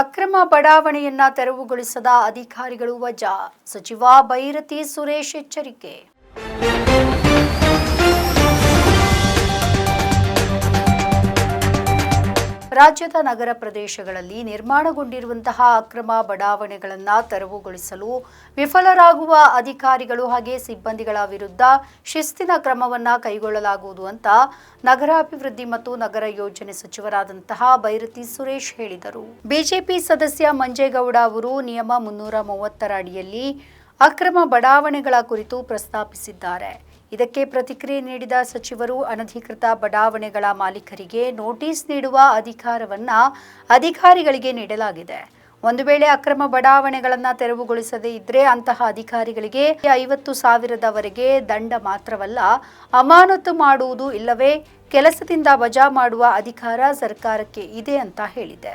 ಅಕ್ರಮ ಬಡಾವಣೆಯನ್ನ ತೆರವುಗೊಳಿಸದ ಅಧಿಕಾರಿಗಳು ವಜಾ. ಸಚಿವ ಬೈರತಿ ಸುರೇಶ್ ಎಚ್ಚರಿಕೆ. ರಾಜ್ಯದ ನಗರ ಪ್ರದೇಶಗಳಲ್ಲಿ ನಿರ್ಮಾಣಗೊಂಡಿರುವಂತಹ ಅಕ್ರಮ ಬಡಾವಣೆಗಳನ್ನು ತೆರವುಗೊಳಿಸಲು ವಿಫಲರಾಗುವ ಅಧಿಕಾರಿಗಳು ಹಾಗೆ ಸಿಬ್ಬಂದಿಗಳ ವಿರುದ್ಧ ಶಿಸ್ತಿನ ಕ್ರಮವನ್ನು ಕೈಗೊಳ್ಳಲಾಗುವುದು ಅಂತ ನಗರಾಭಿವೃದ್ಧಿ ಮತ್ತು ನಗರ ಯೋಜನೆ ಸಚಿವರಾದಂತಹ ಬೈರತಿ ಸುರೇಶ್ ಹೇಳಿದರು. ಬಿಜೆಪಿ ಸದಸ್ಯ ಮಂಜೇಗೌಡ ಅವರು ನಿಯಮ ಮುನ್ನೂರ ಮೂವತ್ತರ ಅಡಿಯಲ್ಲಿ ಅಕ್ರಮ ಬಡಾವಣೆಗಳ ಕುರಿತು ಪ್ರಸ್ತಾಪಿಸಿದ್ದಾರೆ. ಇದಕ್ಕೆ ಪ್ರತಿಕ್ರಿಯೆ ನೀಡಿದ ಸಚಿವರು, ಅನಧಿಕೃತ ಬಡಾವಣೆಗಳ ಮಾಲೀಕರಿಗೆ ನೋಟಿಸ್ ನೀಡುವ ಅಧಿಕಾರವನ್ನ ಅಧಿಕಾರಿಗಳಿಗೆ ನೀಡಲಾಗಿದೆ. ಒಂದು ವೇಳೆ ಅಕ್ರಮ ಬಡಾವಣೆಗಳನ್ನು ತೆರವುಗೊಳಿಸದೇ ಇದ್ರೆ ಅಂತಹ ಅಧಿಕಾರಿಗಳಿಗೆ ಐವತ್ತು ಸಾವಿರದವರೆಗೆ ದಂಡ ಮಾತ್ರವಲ್ಲ, ಅಮಾನತು ಮಾಡುವುದು ಇಲ್ಲವೇ ಕೆಲಸದಿಂದ ವಜಾ ಮಾಡುವ ಅಧಿಕಾರ ಸರ್ಕಾರಕ್ಕೆ ಇದೆ ಅಂತ ಹೇಳಿದೆ.